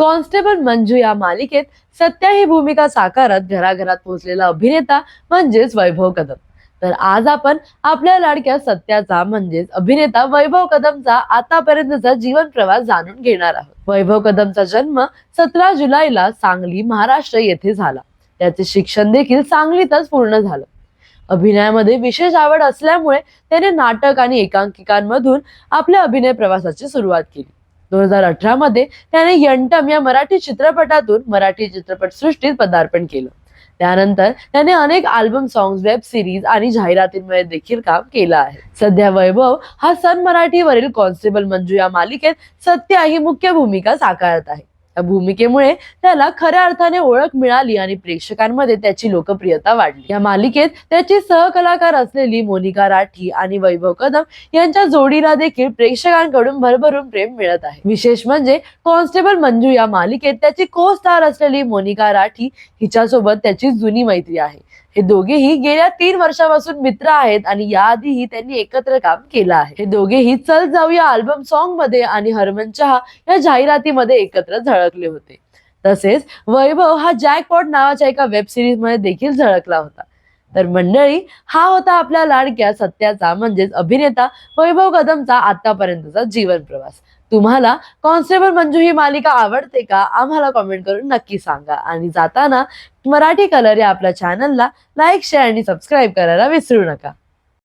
Constable Manju या मालिकेत सत्या ही भूमिका साकारत घराघरात पोहोचलेला अभिनेता म्हणजेच वैभव कदम. तर आज आपण आपल्या लाडक्या सत्याचा म्हणजेच अभिनेता वैभव कदमचा आतापर्यंतचा जीवन प्रवास जाणून घेणार आहोत. वैभव कदमचा जन्म सतरा जुलैला सांगली महाराष्ट्र येथे झाला. त्याचे शिक्षण देखील सांगलीतच पूर्ण झालं. अभिनयामध्ये विशेष आवड असल्यामुळे त्याने नाटक आणि एकांकिकांमधून आपल्या अभिनय प्रवासाची सुरुवात केली. दोन हजार अठरा मध्ये त्याने यंटम या मराठी चित्रपटातून मराठी चित्रपट सृष्टीत पदार्पण केलं. त्यानंतर त्याने अनेक अल्बम सॉंग्स वेब सिरीज आणि जाहिरातींमध्ये देखील काम केलं आहे. सध्या वैभव हा सन मराठीवरील कॉन्स्टेबल मंजू या मालिकेत सत्य ही मुख्य भूमिका साकारत आहे. या भूमिकेमुळे त्याला खऱ्या अर्थाने ओळख मिळाली आणि प्रेक्षकांमध्ये त्याची लोकप्रियता वाढली. या मालिकेत त्याची सहकलाकार असलेली मोनिका राठी आणि वैभव कदम यांच्या जोडीला देखील प्रेक्षकांकडून भरभरून प्रेम मिळत आहे. विशेष म्हणजे कॉन्स्टेबल मंजू या मालिकेत त्याची को स्टार असलेली मोनिका राठी हिच्यासोबत त्याची जुनी मैत्री आहे. हे दोघेही गेल्या तीन वर्षापासून मित्र आहेत आणि याआधीही त्यांनी एकत्र काम केलं आहे. हे दोघेही चल जाऊया अल्बम सॉन्गमध्ये आणि हरमन चहा या जाहिरातीमध्ये एकत्र झळकले होते. तसेच वैभव हा जॅकपॉट नावाच्या एका वेब सिरीजमध्ये देखील झळकला होता. तर मंडळी हा होता आपल्या लाडक्या सत्याचा म्हणजेच अभिनेता वैभव कदमचा आतापर्यंतचा जीवन प्रवास. तुम्हाला कॉन्स्टेबल मंजू ही मालिका आवडते का? आम्हाला कॉमेंट करून नक्की सांगा. आणि जाताना मराठी कलर या आपल्या चॅनलला लाईक शेअर आणि सबस्क्राईब करायला विसरू नका.